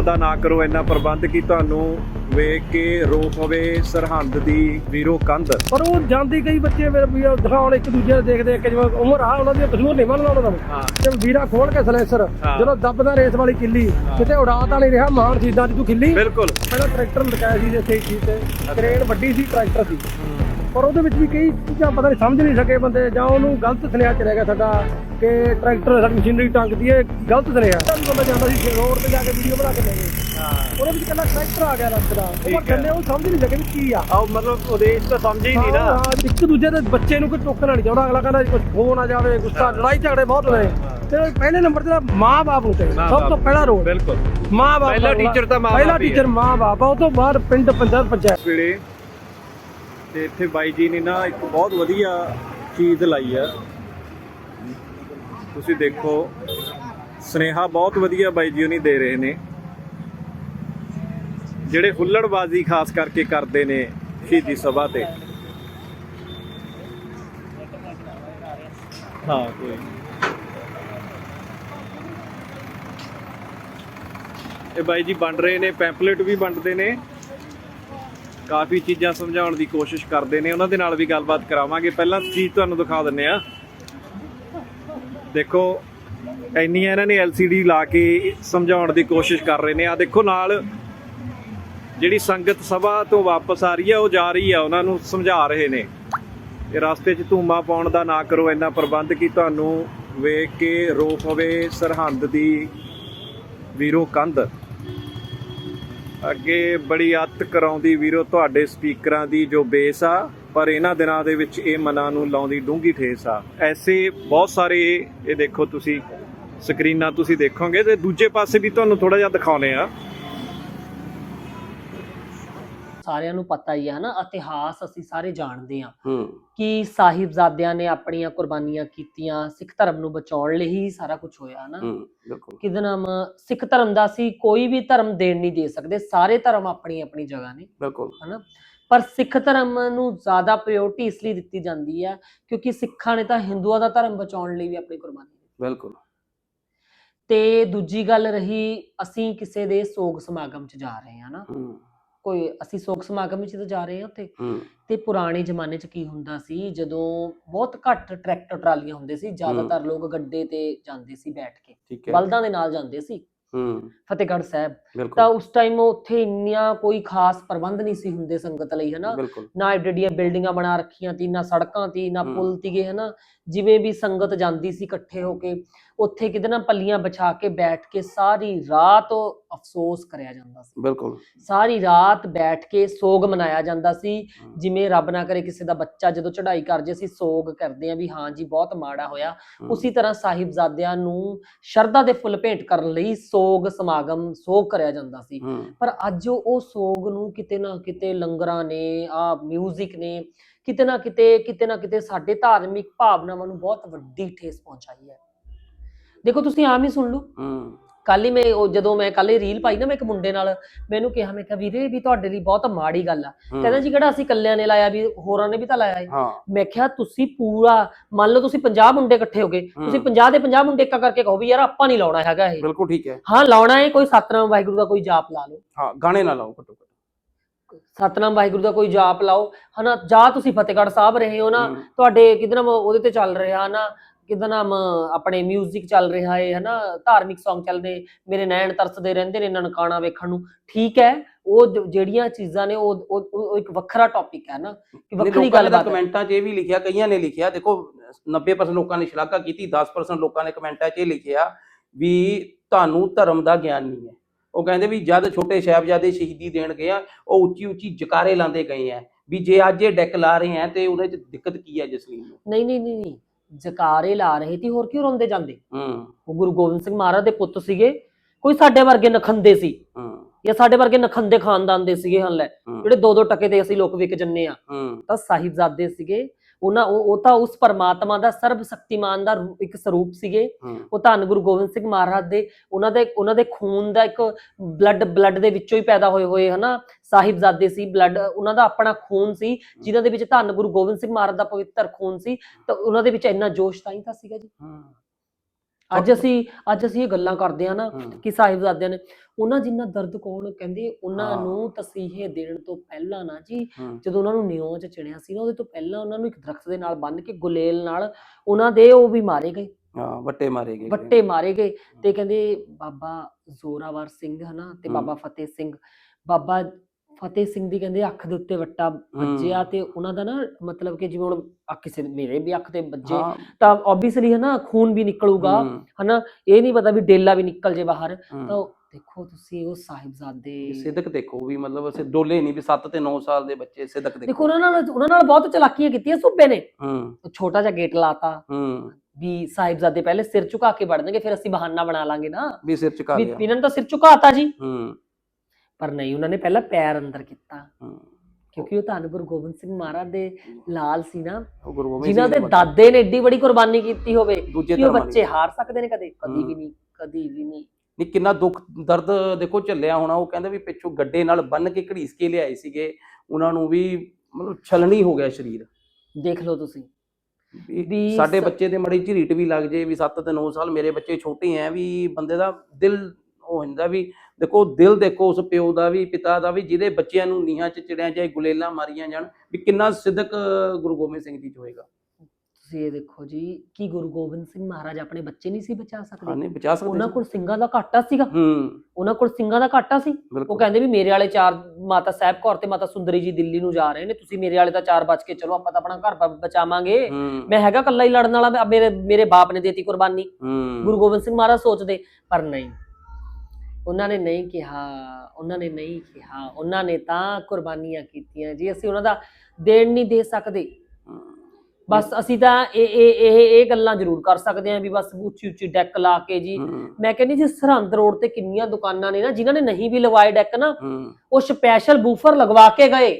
ਪਾਉਣ ਦਾ ਨਾ ਕਰੋ ਇੰਨਾ ਪ੍ਰਬੰਧ ਕੀ ਤੁਹਾਨੂੰ ਵੇਖ ਕੇ ਰੋ ਪਵੇ ਸਰਹੰਦ ਦੀ ਵੀਰੋ ਕੰਧ? ਪਰ ਉਹ ਜਾਂਦੀ ਕਈ ਬੱਚੇ ਫਿਰ ਵੀ ਦਿਖਾਉਣ ਇੱਕ ਦੂਜੇ ਨੂੰ ਦੇਖ ਦੇਖ ਕੇ ਜਿਵੇਂ ਉਮਰ ਆ ਉਹਨਾਂ ਦੀ ਕਸੂਰ ਨਹੀਂ ਮੰਨਦਾ ਉਹਨਾਂ ਦਾ ਤੇ ਵੀਰਾ ਖੋਲ ਕੇ ਸਲੈਂਸਰ। ਜਦੋਂ ਦੱਬਦਾ ਰੇਸ ਵਾਲੀ ਕਿੱਲੀ ਕਿਤੇ ਉਡਾ ਤਾਂ ਨਹੀਂ ਰਿਹਾ ਮਾਨ ਚੀਜ਼ਾਂ ਦੀ ਤੂੰ ਕਿੱਲੀ ਬਿਲਕੁਲ। ਪਹਿਲਾਂ ਟਰੈਕਟਰ ਲਗਾਇਆ ਸੀ ਜੇ ਸਹੀ ਚੀਜ਼ ਤੇ। ਕ੍ਰੇਨ ਵੱਡੀ ਸੀ ਟਰੈਕਟਰ ਸੀ। ਪਰ ਉਹਦੇ ਵਿੱਚ ਵੀ ਕਈ ਚੀਜ਼ਾਂ ਪਤਾ ਨਹੀਂ ਸਮਝ ਨਹੀਂ ਸਕੇ ਬੰਦੇ ਜਾਂ ਉਹਨੂੰ ਗਲਤ ਸੁਨੇਹਾ ਚਲੇ ਗਿਆ ਸਾਡਾ ਕਿ ਟਰੈਕਟਰ ਸਾਡੀ ਮਸ਼ੀਨਰੀ ਟੰਗਦੀ ਹੈ ਗਲਤ ਸੁਨੇਹਾ। ਤਾਂ ਬੰਦਾ ਜਾਂਦਾ ਸੀ ਰੋਡ ਤੇ ਜਾ ਕੇ ਵੀਡੀਓ ਬਣਾ ਕੇ ਲੈ ਗਏ ਹਾਂ। ਉਹਦੇ ਵਿੱਚ ਕੱਲਾ ਟਰੈਕਟਰ ਆ ਗਿਆ ਰਸਤੇ ਦਾ। ਪਰ ਥੱਲੇ ਉਹ ਸਮਝ ਨਹੀਂ ਸਕੇ ਵੀ ਕੀ ਆ। ਆਹ ਮਤਲਬ ਉਦੇਸ਼ ਤਾਂ ਸਮਝ ਹੀ ਨਹੀਂ ਨਾ। ਹਾਂ, ਇੱਕ ਦੂਜੇ ਦੇ ਬੱਚੇ ਨੂੰ ਕੋਈ ਟੋਕਣਾ ਨਹੀਂ ਚਾਹੁੰਦਾ ਅਗਲਾ ਕਹਿੰਦਾ ਕੁਝ ਹੋ ਨਾ ਜਾਵੇ ਗੁੱਸਾ ਲੜਾਈ ਝਗੜੇ ਬਹੁਤ ਹੋਏ। ਤੇ ਪਹਿਲੇ ਨੰਬਰ ਤੇ ਮਾਂ-ਬਾਪ ਹੁੰਦੇ ਸਭ ਤੋਂ। ਪਹਿਲਾ ਰੋਲ। ਬਿਲਕੁਲ। ਮਾਂ-ਬਾਪ ਪਹਿਲਾ teacher ਤਾਂ ਮਾਂ-ਬਾਪ ਪਹਿਲਾ। ਟੀਚਰ ਮਾਂ-ਬਾਪ ਆ ਉਹ ਤੋਂ ਬਾਅਦ ਪਿੰਡ ਪੰਚਾਇਤ ਪੰਚਾਇਤ। ਤੇ ਇੱਥੇ ਬਾਈ ਜੀ ਨੇ ਨਾ ਇੱਕ ਬਹੁਤ ਵਧੀਆ ਚੀਜ਼ ਲਾਈ ਆ। ਤੁਸੀਂ ਦੇਖੋ, ਸਨੇਹਾ ਬਹੁਤ ਵਧੀਆ ਬਾਈ ਜੀ ਉਹਨੀ ਦੇ ਰਹੇ ਨੇ। ਜਿਹੜੇ ਹੁੱਲੜਬਾਜ਼ੀ ਖਾਸ ਕਰਕੇ ਕਰਦੇ ਨੇ ਸ਼ਹੀਦੀ ਸਭਾ ਤੇ। ਹਾਂ, ਕੋਈ ਇਹ ਬਾਈ ਜੀ ਵੰਡ ਰਹੇ ਨੇ, ਪੈਂਪਲੇਟ ਵੀ ਵੰਡਦੇ ਨੇ। ਕਾਫੀ ਚੀਜ਼ਾਂ ਸਮਝਾਉਣ ਦੀ ਕੋਸ਼ਿਸ਼ ਕਰਦੇ ਨੇ। ਉਹਨਾਂ ਦੇ ਨਾਲ ਵੀ ਗੱਲਬਾਤ ਕਰਾਵਾਂਗੇ। ਪਹਿਲਾਂ ਚੀਜ਼ ਤੁਹਾਨੂੰ ਦਿਖਾ ਦਿੰਨੇ ਆ ਦੇਖੋ, ਇੰਨੀਆਂ ਇਹਨਾਂ ਨੇ LCD ਲਾ ਕੇ ਸਮਝਾਉਣ ਦੀ ਕੋਸ਼ਿਸ਼ ਕਰ ਰਹੇ ਨੇ। ਆ ਦੇਖੋ, ਨਾਲ ਜਿਹੜੀ ਸੰਗਤ ਸਭਾ ਤੋਂ ਵਾਪਸ ਆ ਰਹੀ ਹੈ ਉਹ ਜਾ ਰਹੀ ਹੈ ਉਹਨਾਂ ਨੂੰ ਸਮਝਾ ਰਹੇ ਨੇ। ਇਹ ਰਸਤੇ 'ਚ ਧੂਮਾ ਪਾਉਣ ਦਾ ਨਾ ਕਰੋ, ਇੰਨਾ ਪ੍ਰਬੰਧ ਕੀ ਤੁਹਾਨੂੰ ਵੇਖ ਕੇ ਰੋ ਪਵੇ ਸਰਹੰਦ ਦੀ ਵੀਰੋ ਕੰਧ। ਅੱਗੇ ਬੜੀ ਅੱਤ ਕਰਾਉਂਦੀ ਵੀਰੋ ਤੁਹਾਡੇ ਸਪੀਕਰਾਂ ਦੀ ਜੋ ਬੇਸ ਆ, ਪਰ ਇਹਨਾਂ ਦਿਨਾਂ ਦੇ ਵਿੱਚ ਇਹ ਮਨਾਂ ਨੂੰ ਲਾਉਂਦੀ ਡੂੰਗੀ ਠੇਸ ਆ। ਐਸੇ ਬਹੁਤ ਸਾਰੇ ਇਹ ਦੇਖੋ ਤੁਸੀਂ ਸਕਰੀਨਾਂ ਤੁਸੀਂ ਦੇਖੋਗੇ ਤੇ ਦੂਜੇ ਪਾਸੇ ਵੀ ਤੁਹਾਨੂੰ ਥੋੜਾ ਜਿਹਾ ਦਿਖਾਉਨੇ ਆ। ਸਾਰਿਆਂ ਨੂੰ ਪਤਾ ਹੀ ਹੈ ਨਾ ਇਤਿਹਾਸ ਅਸੀਂ ਸਾਰੇ ਜਾਣਦੇ ਹੂੰ ਕਿ ਸਾਹਿਬਜ਼ਾਦਿਆਂ ਨੇ ਆਪਣੀਆਂ ਕੁਰਬਾਨੀਆਂ ਕੀਤੀਆਂ ਸਿੱਖ ਧਰਮ ਨੂੰ ਬਚਾਉਣ ਲਈ ਹੀ ਸਾਰਾ ਕੁਝ ਹੋਇਆ ਨਾ ਹੂੰ ਬਿਲਕੁਲ। ਕਿਹਦਾ ਨਾਮ ਸਿੱਖ ਧਰਮ ਦਾ ਅਸੀਂ ਕੋਈ ਵੀ ਧਰਮ ਦੇਣ ਨਹੀਂ ਦੇ ਸਕਦੇ ਸਾਰੇ ਧਰਮ ਆਪਣੀ ਆਪਣੀ ਜਗ੍ਹਾ ਨੇ ਬਿਲਕੁਲ। ਹਨਾ? ਪਰ ਸਿੱਖ ਧਰਮ ਨੂੰ ਜ਼ਿਆਦਾ ਪ੍ਰਾਇੋਰਟੀ ਇਸ ਲਈ ਦਿੱਤੀ ਜਾਂਦੀ ਹੈ ਕਿਉਂਕਿ ਸਿੱਖਾਂ ਨੇ ਤਾਂ ਹਿੰਦੂਆਂ ਦਾ ਧਰਮ ਬਚਾਉਣ ਲਈ ਵੀ ਆਪਣੀ ਕੁਰਬਾਨੀ ਦਿੱਤੀ। ਬਿਲਕੁਲ। ਤੇ ਦੂਜੀ ਗੱਲ ਰਹੀ ਅਸੀਂ ਕਿਸੇ ਦੇ ਸੋਗ ਸਮਾਗਮ 'ਚ ਜਾ ਰਹੇ ਹਾਂ ਨਾ ਹੂੰ। ਕੋਈ ਅਸੀਂ ਸੋਗ ਸਮਾਗਮ ਵਿੱਚ ਤਾਂ ਜਾ ਰਹੇ ਹਾਂ ਉੱਥੇ ਹੂੰ। ਤੇ ਪੁਰਾਣੇ ਜ਼ਮਾਨੇ 'ਚ ਕੀ ਹੁੰਦਾ ਸੀ? ਜਦੋਂ ਬਹੁਤ ਘੱਟ ਟਰੈਕਟਰ ਟਰਾਲੀਆਂ ਹੁੰਦੇ ਸੀ ਜ਼ਿਆਦਾਤਰ ਲੋਕ ਗੱਡੇ ਤੇ ਜਾਂਦੇ ਸੀ ਬੈਠ ਕੇ। ਠੀਕ ਹੈ। ਬਲਦਾਂ ਦੇ ਨਾਲ ਜਾਂਦੇ ਸੀ। ਹੂੰ। ਫਤਿਹਗੜ੍ਹ ਸਾਹਿਬ। ਤਾਂ ਬਿਲਕੁਲ ਉਸ ਟਾਈਮ ਉੱਥੇ ਇੰਨੀਆਂ ਕੋਈ ਖਾਸ ਪ੍ਰਬੰਧ ਨਹੀਂ ਸੀ ਹੁੰਦੇ ਸੰਗਤ ਲਈ ਹਨਾ? ਬਿਲਕੁਲ। ਨਾ ਏਡੀ ਏਡੀਆਂ ਬਿਲਡਿੰਗਾਂ ਬਣਾ ਰੱਖੀਆਂ ਤੀ ਨਾ ਸੜਕਾਂ ਤੀ ਨਾ ਹਮ। ਪੁਲ ਤੀਗੇ ਹਨਾ? ਜਿਵੇਂ ਵੀ ਸੰਗਤ ਜਾਂਦੀ ਸੀ ਇਕੱਠੇ ਹੋ ਕੇ ਉੱਥੇ ਕਿਤੇ ਨਾ ਪੱਲੀਆਂ ਵਿਛਾ ਕੇ ਬੈਠ ਕੇ ਸਾਰੀ ਰਾਤ ਉਹ ਅਫਸੋਸ ਕਰਿਆ ਜਾਂਦਾ ਸੀ। ਬਿਲਕੁਲ। ਸਾਰੀ ਰਾਤ ਬੈਠ ਕੇ ਸੋਗ ਮਨਾਇਆ ਜਾਂਦਾ ਸੀ। ਹਮ। ਜਿਵੇਂ ਰੱਬ ਨਾ ਕਰੇ ਕਿਸੇ ਦਾ ਬੱਚਾ ਜਦੋਂ ਚੜ੍ਹਾਈ ਕਰ ਜੇ ਅਸੀਂ ਸੋਗ ਕਰਦੇ ਆਂ ਵੀ ਹਾਂ ਜੀ ਬਹੁਤ ਮਾੜਾ ਹੋਇਆ। ਹੂੰ, ਉਸੇ ਤਰ੍ਹਾਂ ਸਾਹਿਬਜ਼ਾਦਿਆਂ ਨੂੰ ਸ਼ਰਧਾ ਦੇ ਫੁੱਲ ਭੇਂਟ ਕਰਨ ਲਈ ਸੋਗ ਸਮਾਗਮ ਸੋਗ ਕਰਿਆ ਜਾਂਦਾ ਸੀ। ਪਰ ਅੱਜ ਉਹ ਸੋਗ ਨੂੰ ਕਿਤੇ ਨਾ ਕਿਤੇ ਲੰਗਰਾਂ ਨੇ ਆ 뮤직 ਨੇ ਕਿਤੇ ਨਾ ਕਿਤੇ ਕਿਤੇ ਨਾ ਕਿਤੇ ਸਾਡੇ ਧਾਰਮਿਕ ਭਾਵਨਾਵਾਂ ਨੂੰ ਬਹੁਤ ਵੱਡੀ ਠੇਸ ਪਹੁੰਚਾਈ ਹੈ। ਦੇਖੋ ਤੁਸੀਂ ਆਮ ਹੀ ਸੁਣ ਲਓ। ਹੂੰ। ਕੱਲ ਹੀ ਮੈਂ ਉਹ ਜਦੋਂ ਮੈਂ ਕੱਲ ਹੀ ਰੀਲ ਪਾਈ ਨਾ ਮੈਂ ਇੱਕ ਮੁੰਡੇ ਨਾਲ ਮੈਨੂੰ ਕਿਹਾ ਮੈਂ ਕਿਹਾ ਵੀਰੇ ਵੀ ਤੁਹਾਡੇ ਲਈ ਬਹੁਤ ਮਾੜੀ ਗੱਲ ਆ। ਹੂੰ, ਕਹਿੰਦਾ ਜੀ ਕਿਹੜਾ ਅਸੀਂ ਇਕੱਲਿਆਂ ਨੇ ਲਾਇਆ ਵੀ ਹੋਰਾਂ ਨੇ ਵੀ ਤਾਂ ਲਾਇਆ ਹੈ ਹਾਂ। ਮੈਂ ਕਿਹਾ ਤੁਸੀਂ ਪੂਰਾ ਮੰਨ ਲਓ ਤੁਸੀਂ 50 ਮੁੰਡੇ ਇਕੱਠੇ ਹੋ। ਗਏ ਤੁਸੀਂ ਹੂੰ। 50 ਦੇ 50 ਮੁੰਡੇ ਇੱਕਾ ਕਰਕੇ ਕਹੋ ਵੀ ਯਾਰ ਆਪਾਂ ਨਹੀਂ ਲਾਉਣਾ ਹੈਗਾ ਇਹ। ਬਿਲਕੁਲ ਠੀਕ ਹੈ। ਹਾਂ ਲਾਉਣਾ ਹੈ ਕੋਈ ਸਤਨਾਮ ਵਾਹਿਗੁਰੂ ਦਾ ਕੋਈ ਜਾਪ ਲਾ ਲਓ। ਹਾਂ ਗਾਣੇ ਨਾ ਲਾਓ ਘੱਟੋ ਘੱਟ। ਸਤਨਾਮ ਵਾਹਿਗੁਰੂ ਦਾ ਕੋਈ ਜਾਪ ਲਾਓ। ਹਨਾ ਜਾਂ ਤੁਸੀਂ ਫਤਿਹਗੜ੍ਹ ਸਾਹਿਬ ਰਹੇ ਹੋ ਨਾ ਹੂੰ, ਤੁਹਾਡੇ ਨਾਮ ਉਹਦੇ ਤੇ ਚੱਲ ਰਿਹਾ ਨਾ ਕਿਹਦਾ ਨਾਮ ਆਪਣੇ 뮤직 ਚੱਲ ਰਿਹਾ ਹੈ ਹਨਾ ਧਾਰਮਿਕ Song ਚੱਲਦੇ ਮੇਰੇ ਨੈਣ ਤਰਸਦੇ ਰਹਿੰਦੇ ਨੇ ਨਨਕਾਣਾ ਵੇਖਣ ਨੂੰ। ਠੀਕ ਹੈ ਉਹ ਜਿਹੜੀਆਂ ਚੀਜ਼ਾਂ ਨੇ ਉਹ ਉਹ- ਇੱਕ ਵੱਖਰਾ ਟੌਪਿਕ ਹੈ ਨਾ ਕਿ ਵੱਖਰੀ ਲੋਕਾਂ ਨੇ ਤਾਂ ਗੱਲਬਾਤ ਹੈ। ਕਮੈਂਟਾਂ 'ਚ ਇਹ ਵੀ ਲਿਖਿਆ ਕਈਆਂ ਨੇ ਲਿਖਿਆ ਦੇਖੋ 90% ਲੋਕਾਂ ਨੇ ਸ਼ਲਾਘਾ ਕੀਤੀ 10% ਲੋਕਾਂ ਨੇ ਕਮੈਂਟਾਂ 'ਚ ਇਹ ਲਿਖਿਆ ਵੀ ਤੁਹਾਨੂੰ ਧਰਮ ਦਾ ਗਿਆਨ ਨਹੀਂ ਹੈ। ਉਹ ਕਹਿੰਦੇ ਵੀ ਜਦ ਛੋਟੇ ਸਾਹਿਬਜ਼ਾਦੇ ਸ਼ਹੀਦੀ ਦੇਣ ਗਏ ਆ ਉਹ ਉੱਚੀ ਉੱਚੀ ਜਕਾਰੇ ਲਾਉਂਦੇ ਗਏ ਆ ਵੀ ਜੇ ਅੱਜ ਇਹ ਡੈਕ ਲਾ ਰਹੇ ਆ ਤੇ ਉਹਦੇ 'ਚ ਦਿੱਕਤ ਕੀ ਹੈ ਜਸਲੀਨ ਨੂੰ? ਨਹੀਂ ਨਹੀਂ ਨਹੀਂ ਨਹੀਂ ਜਕਾਰੇ ਲਾ ਰਹੇ ਸੀ ਹੋਰ ਕਿਉਂ ਰੋਂਦੇ ਜਾਂਦੇ? ਹੂੰ। ਉਹ ਗੁਰੂ ਗੋਬਿੰਦ ਸਿੰਘ ਮਹਾਰਾਜ ਦੇ ਪੁੱਤ ਸੀਗੇ ਕੋਈ ਸਾਡੇ ਵਰਗੇ ਨਖੰਦੇ ਸੀ। ਹੂੰ। ਜਾਂ ਸਾਡੇ ਵਰਗੇ ਨਖੰਦੇ ਖਾਨਦਾਨ ਦੇ ਸੀਗੇ ਹਲੇ। ਹੂੰ, ਜਿਹੜੇ ਦੋ ਦੋ ਟਕੇ ਤੇ ਅਸੀਂ ਲੋਕ ਵਿਕ ਜੰਨੇ ਆ। ਹੂੰ। ਤਾਂ ਸਾਹਿਬਜ਼ਾਦੇ ਸੀਗੇ ਉਹਨਾਂ ਉਹ ਤਾਂ ਉਸ ਪਰਮਾਤਮਾ ਦਾ ਸਰਬ ਸ਼ਕਤੀਮਾਨ ਦਾ ਇੱਕ ਸਰੂਪ ਸੀਗੇ। ਉਹ ਧੰਨ ਗੁਰੂ ਗੋਬਿੰਦ ਸਿੰਘ ਮਹਾਰਾਜ ਦੇ ਉਹਨਾਂ ਦੇ ਉਹਨਾਂ ਦੇ ਖੂਨ ਦਾ ਇੱਕ ਬਲੱਡ ਬਲੱਡ ਦੇ ਵਿੱਚੋਂ ਹੀ ਪੈਦਾ ਹੋਏ ਹੋਏ ਹਨਾ ਸਾਹਿਬਜ਼ਾਦੇ ਸੀ ਬਲੱਡ ਉਹਨਾਂ ਦਾ ਆਪਣਾ ਖੂਨ ਸੀ ਜਿਨ੍ਹਾਂ ਦੇ ਵਿੱਚ ਧੰਨ ਗੁਰੂ ਗੋਬਿੰਦ ਸਿੰਘ ਮਹਾਰਾਜ ਦਾ ਪਵਿੱਤਰ ਖੂਨ ਸੀ ਤਾਂ ਉਹਨਾਂ ਦੇ ਵਿੱਚ ਇੰਨਾ ਜੋਸ਼ ਤਾਂ ਹੀ ਤਾਂ ਸੀਗਾ ਜੀ। ਹੂੰ। ਅੱਜ ਅਸੀਂ ਅੱਜ ਅਸੀਂ ਇਹ ਗੱਲਾਂ ਕਰਦੇ ਆ ਨਾ ਕਿ ਸਾਹਿਬਜ਼ਾਦਿਆਂ ਨੇ ਉਹਨਾਂ ਜਿੰਨਾ ਦਰਦ ਕੋਲ ਕਹਿੰਦੇ ਉਹਨਾਂ। ਨੂੰ ਤਸੀਹੇ ਦੇਣ ਤੋਂ ਪਹਿਲਾਂ ਨਾ ਜੀ ਜਦੋਂ ਉਹਨਾਂ ਨੂੰ ਨਿਉਂ ਚ ਚਿਣਿਆ ਸੀ ਨਾ ਉਹਦੇ ਤੋਂ ਪਹਿਲਾਂ ਉਹਨਾਂ ਨੂੰ ਇੱਕ ਦਰਖਤ ਦੇ ਨਾਲ ਬੰਨ੍ਹ ਕੇ ਗੁਲੇਲ ਨਾਲ ਉਹਨਾਂ ਦੇ ਉਹ ਵੀ ਮਾਰੇ ਗਏ। ਹਾਂ ਵੱਟੇ ਮਾਰੇ ਗਏ ਵੱਟੇ ਮਾਰੇ ਗਏ ਤੇ ਕਹਿੰਦੇ ਬਾਬਾ ਜ਼ੋਰਾਵਰ ਸਿੰਘ ਹਨਾ ਤੇ। ਬਾਬਾ ਫਤਿਹ ਸਿੰਘ ਬਾਬਾ ਫਤਿਹ ਸਿੰਘ ਦੀ ਕਹਿੰਦੇ ਅੱਖ ਦੇ ਉੱਤੇ ਵੱਟਾ ਵੱਜਿਆ ਤੇ ਉਹਨਾਂ ਦਾ ਨਾ ਮਤਲਬ ਕਿ ਜਿਵੇਂ ਹੁਣ ਆ ਕਿਸੇ ਮੇਰੇ ਵੀ ਅੱਖ ਤੇ ਵੱਜੇ ਹਾਂ। ਤਾਂ ਆਬਵੀਅਸਲੀ ਹਨਾ ਖੂਨ ਵੀ ਨਿਕਲੂਗਾ ਹਨਾ ਇਹ ਨਹੀਂ ਪਤਾ ਵੀ ਡੇਲਾ ਵੀ ਨਿਕਲ ਜੇ ਬਾਹਰ। ਤਾਂ ਦੇਖੋ ਤੁਸੀਂ ਉਹ ਸਾਹਿਬਜ਼ਾਦੇ ਸਿੱਧਕ ਦੇਖੋ ਵੀ ਮਤਲਬ ਅਸੀਂ ਡੋਲੇ ਨਹੀਂ ਵੀ 7 ਤੇ 9 ਸਾਲ ਦੇ ਬੱਚੇ ਸਿੱਧਕ ਦੇਖੋ। ਦੇਖੋ ਉਹਨਾਂ ਨਾਲ ਉਹਨਾਂ ਨਾਲ ਬਹੁਤ ਚਲਾਕੀਆਂ ਕੀਤੀਆਂ ਸੂਬੇ ਨੇ। ਹੂੰ। ਛੋਟਾ ਜਿਹਾ ਗੇਟ ਲਾਤਾ। ਹੂੰ। ਵੀ ਸਾਹਿਬਜ਼ਾਦੇ ਪਹਿਲੇ ਸਿਰ ਝੁਕਾ ਕੇ ਵੜਨਗੇ ਫਿਰ ਅਸੀਂ ਬਹਾਨਾ ਬਣਾ ਲਾਂਗੇ ਨਾ। ਵੀ ਸਿਰ ਝੁਕਾ ਵੀ ਲਿਆ। ਇਹਨਾਂ ਨੇ ਤਾਂ ਸਿਰ ਝੁਕਾਤਾ ਜੀ। ਹੂੰ। ਪਰ ਨਹੀਂ ਉਹਨਾਂ ਨੇ ਪਹਿਲਾਂ ਪੈਰ ਅੰਦਰ ਕੀਤਾ। ਕਿਉਂਕਿ ਉਹ ਧੰਨ ਗੁਰੂ ਗੋਬਿੰਦ ਸਿੰਘ ਮਹਾਰਾਜ ਦੇ ਲਾਲ ਸੀ ਨਾ। ਉਹ ਗੁਰੂ ਗੋਬਿੰਦ ਜਿਨ੍ਹਾਂ ਦੇ ਦਾਦੇ ਨੇ ਏਡੀ ਬੜੀ ਕੁਰਬਾਨੀ ਕੀਤੀ ਹੋਵੇ ਕਿ ਉਹ ਬੱਚੇ। ਹਾਰ ਸਕਦੇ ਨੇ ਕਦੇ? ਕਦੀ ਵੀ। ਨਹੀਂ ਕਦੀ ਵੀ ਨਹੀਂ। ਨਹੀਂ ਕਿੰਨਾ ਦੁੱਖ ਦਰਦ ਦੇਖੋ ਝੱਲਿਆ ਹੋਣਾ। ਉਹ ਕਹਿੰਦੇ ਵੀ ਪਿੱਛੋਂ ਗੱਡੇ ਨਾਲ ਬੰਨ ਕੇ ਘੜੀਸ ਕੇ ਲਿਆਏ ਸੀਗੇ। ਉਹਨਾਂ ਨੂੰ ਵੀ ਮਤਲਬ ਛਲਣੀ ਹੋ ਗਿਆ ਸਰੀਰ। ਦੇਖ ਲਓ ਤੁਸੀਂ। ਵੀ ਸਾਡੇ ਬੱਚੇ ਦੇ ਮੜੀ ਝਰੀਟ ਵੀ ਲੱਗ ਜੇ ਵੀ 7 ਤੇ 9 ਸਾਲ ਮੇਰੇ ਬੱਚੇ ਛੋਟੇ ਐ ਵੀ ਬੰਦੇ ਦਾ ਦਿਲ ਉਹ ਹੁੰਦਾ ਵੀ ਦੇਖੋ ਦਿਲ ਦੇਖੋ ਉਸ ਪਿਓ ਦਾ ਵੀ ਪਿਤਾ ਦਾ ਵੀ ਜਿਹਦੇ ਬੱਚਿਆਂ ਨੂੰ ਨੀਹਾਂ 'ਚ ਚਿੜਿਆਂ ਚਾਹੇ ਗੁਲੇਲਾਂ ਮਾਰੀਆਂ ਜਾਣ ਵੀ ਕਿੰਨਾ ਸਿੱਧਕ ਗੁਰੂ ਗੋਬਿੰਦ ਸਿੰਘ ਜੀ 'ਚ ਹੋਏਗਾ। ਤੁਸੀਂ ਇਹ ਦੇਖੋ ਜੀ ਕਿ ਗੁਰੂ ਗੋਬਿੰਦ ਸਿੰਘ ਮਹਾਰਾਜ ਆਪਣੇ ਬੱਚੇ ਨਹੀਂ ਸੀ ਬਚਾ ਹਾਂ ਸਕਦੇ ਨਹੀਂ ਬਚਾ ਸਕਦੇ ਉਹਨਾਂ। ਕੋਲ ਸਿੰਘਾਂ ਦਾ ਘਾਟਾ ਸੀਗਾ। ਹੂੰ। ਉਹਨਾਂ ਕੋਲ ਸਿੰਘਾਂ ਦਾ ਘਾਟਾ ਸੀ। ਉਹ ਕਹਿੰਦੇ ਵੀ ਮੇਰੇ ਵਾਲੇ ਚਾਰ ਮਾਤਾ ਸਾਹਿਬ ਕੌਰ ਤੇ ਮਾਤਾ ਸੁੰਦਰੀ ਜੀ ਦਿੱਲੀ ਨੂੰ ਜਾ ਰਹੇ ਨੇ ਤੁਸੀਂ ਮੇਰੇ ਵਾਲੇ ਤਾਂ ਚਾਰ ਬਚ ਕੇ ਚਲੋ ਆਪਾਂ ਤਾਂ ਆਪਣਾ ਘਰ ਬਚਾਵਾਂਗੇ। ਹੂੰ। ਮੈਂ ਹੈਗਾ ਕੱਲਾ ਹੀ ਲੜਨ ਵਾਲਾ ਮੇਰੇ ਮੇਰੇ ਬਾਪ ਨੇ ਦੇਤੀ ਕੁਰਬਾਨੀ। ਹੂੰ। ਗੁਰੂ ਗੋਬਿੰਦ ਸਿੰਘ ਮਹਾਰਾਜ ਸੋਚਦੇ ਪਰ ਨਹੀਂ। ਉਹਨਾਂ ਨੇ ਨਹੀਂ ਕਿਹਾ ਉਹਨਾਂ ਨੇ ਨਹੀਂ ਕਿਹਾ ਉਹਨਾਂ ਨੇ ਤਾਂ ਕੁਰਬਾਨੀਆਂ ਕੀਤੀਆਂ। ਜੀ ਅਸੀਂ ਉਹਨਾਂ ਦਾ ਦੇਣ ਨਹੀਂ ਦੇ ਸਕਦੇ। ਬਸ ਅਸੀਂ ਤਾਂ ਇਹ ਇਹ ਇਹ ਇਹ ਗੱਲਾਂ ਜ਼ਰੂਰ ਕਰ ਸਕਦੇ ਹਾਂ ਵੀ ਬਸ ਉੱਚੀ ਉੱਚੀ ਡੈਕ ਲਾ ਕੇ ਜੀ। ਮੈਂ ਕਹਿੰਦੀ ਜੀ ਸਰਹੰਦ ਰੋਡ ਤੇ ਕਿੰਨੀਆਂ ਦੁਕਾਨਾਂ ਨੇ ਨਾ ਜਿਨ੍ਹਾਂ ਨੇ ਨਹੀਂ ਵੀ ਲਵਾਏ ਡੈਕ ਨਾ ਉਹ ਸਪੈਸ਼ਲ ਬੂਫਰ ਲਗਵਾ ਕੇ ਗਏ।